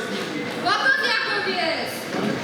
z nimi. Łagodniaków jest!